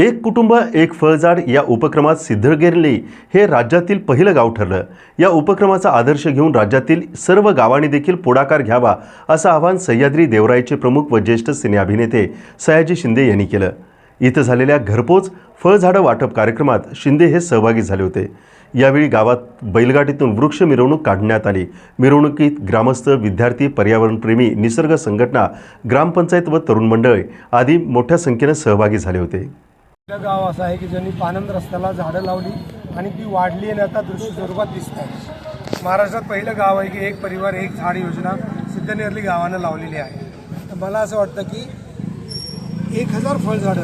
एक कुटुंब एक फळझाड या उपक्रमात सिद्धगिरली हे राज्यातील पहिलं गाव ठरलं. या उपक्रमाचा आदर्श घेऊन राज्यातील सर्व गावांनी देखील पुढाकार घ्यावा असं आवाहन सह्याद्री देवरायचे प्रमुख व ज्येष्ठ सिने अभिनेते सयाजी शिंदे यांनी केलं. इथं झालेल्या घरपोच फळझाडं वाटप कार्यक्रमात शिंदे हे सहभागी झाले होते. यावेळी गावात बैलगाडीतून वृक्ष मिरवणूक काढण्यात आली. मिरवणुकीत ग्रामस्थ विद्यार्थी पर्यावरणप्रेमी निसर्ग संघटना ग्रामपंचायत व तरुण मंडळ आदी मोठ्या संख्येनं सहभागी झाले होते. गाव असं आहे की ज्यांनी पानंद रस्त्याला झाडं लावली आणि ती वाढली आणि आता दृश्य स्वरूपात दिसत आहे. महाराष्ट्रात पहिलं गाव आहे की एक परिवार एक झाड योजना सिद्धनेरली गावानं लावलेली आहे. तर मला असं वाटतं की एक हजार फळझाडं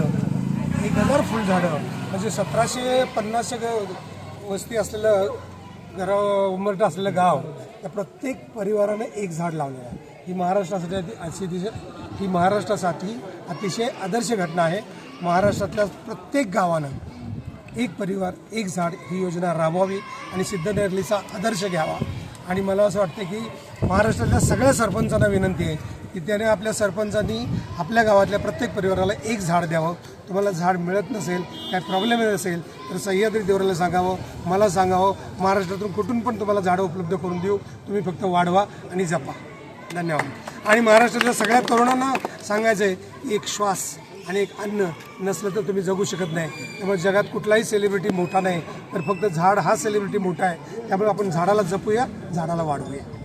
एक हजार फुलझाडं म्हणजे सतराशे पन्नासशे ग- वस्ती असलेलं घर उमरट असलेलं गाव त्या प्रत्येक परिवाराने एक झाड लावलेलं आहे. ही महाराष्ट्रासाठी अति- अतिशय ही महाराष्ट्रासाठी अतिशय आदर्श घटना आहे. महाराष्ट्रातल्या प्रत्येक गावानं एक परिवार एक झाड ही योजना राबवावी आणि सिद्धनेरलीचा आदर्श घ्यावा. आणि मला असं वाटतं की महाराष्ट्रातल्या सगळ्या सरपंचांना विनंती आहे की त्याने आपल्या सरपंचांनी आपल्या गावातल्या प्रत्येक परिवाराला एक झाड द्यावं. तुम्हाला झाड मिळत नसेल काय प्रॉब्लेम येत असेल तर सह्याद्री देवराला सांगावं. मला सांगावं महाराष्ट्रातून कुठून पण तुम्हाला झाडं उपलब्ध करून देऊ. तुम्ही फक्त वाढवा आणि जपा. धन्यवाद. आणि महाराष्ट्रातल्या सगळ्या तरुणांना सांगायचं आहे की एक श्वास आणि एक अन्न नसलं तर तुम्ही जगू शकत नाही. त्यामुळे जगात कुठलाही सेलिब्रिटी मोठा नाही. तर फक्त झाड हा सेलिब्रिटी मोठा आहे. त्यामुळे आपण झाडाला जपूया झाडाला वाढवूया.